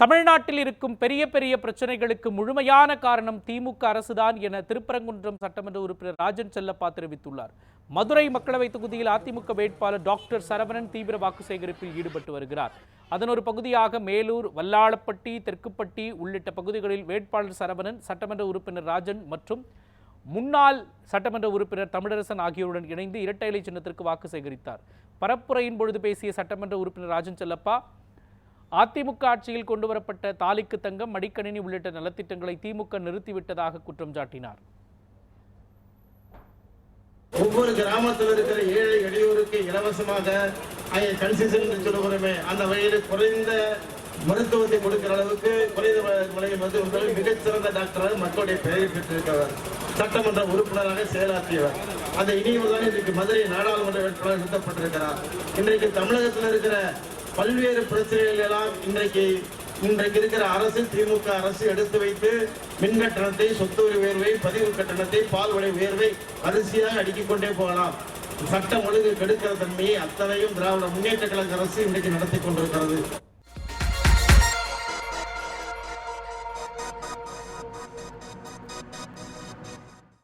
தமிழ்நாட்டில் இருக்கும் பெரிய பெரிய பிரச்சனைகளுக்கு முழுமையான காரணம் திமுக அரசுதான் என திருப்பரங்குன்றம் சட்டமன்ற உறுப்பினர் ராஜன் செல்லப்பா தெரிவித்துள்ளார். மதுரை மக்களவைத் தொகுதியில் அதிமுக வேட்பாளர் டாக்டர் சரவணன் தீவிர வாக்கு சேகரிப்பில் ஈடுபட்டு வருகிறார். அதன் ஒரு பகுதியாக மேலூர் வல்லாளப்பட்டி தெற்குப்பட்டி உள்ளிட்ட பகுதிகளில் வேட்பாளர் சரவணன் சட்டமன்ற உறுப்பினர் ராஜன் மற்றும் முன்னாள் சட்டமன்ற உறுப்பினர் தமிழரசன் ஆகியோருடன் இணைந்து இரட்டை இலை சின்னத்திற்கு வாக்கு சேகரித்தார். பரப்புரையின் பொழுது பேசிய சட்டமன்ற உறுப்பினர் ராஜன் செல்லப்பா அதிமுக ஆட்சியில் கொண்டுவரப்பட்ட தாலிக்கு தங்கம் மடிக்கணினி உள்ளிட்ட நலத்திட்டங்களை திமுக நிறுத்திவிட்டதாக குற்றம் சாட்டினார். ஒவ்வொரு கிராமத்தில் இருக்கிற ஏழை எளியோருக்கு இலவசமாக கன்செஷன் சொல்லுகிறோமே அந்த வகையில் குறைந்த மருத்துவத்தை கொடுக்கிற அளவுக்கு குறைந்த விலை மருத்துவர்கள் மிகச்சிறந்த டாக்டராக மக்களுடைய பெயரை பெற்றிருக்கிறவர் சட்டமன்ற உறுப்பினராக செயலாற்றியவர். அந்த இனியவர் தான் இன்றைக்கு மதுரை நாடாளுமன்ற வேட்பாளர் நிறுத்தப்பட்டிருக்கிறார் இன்றைக்கு தமிழகத்தில் இருக்கிற பல்வேறு பிரச்சனைகள் எல்லாம் இன்றைக்கு இன்றைக்கு இருக்கிற அரசு திமுக அரசு எடுத்து வைத்து மின் கட்டணத்தை சொத்து வரி உயர்வை பதிவு கட்டணத்தை பால் விலை உயர்வை அரிசியாக அடுக்கிக் கொண்டே போகலாம். சட்டம் ஒழுங்கு கெடுக்கிற தன்மையை அத்தனையும் திராவிட முன்னேற்ற கழக அரசு இன்றைக்கு நடத்தி கொண்டிருக்கிறது.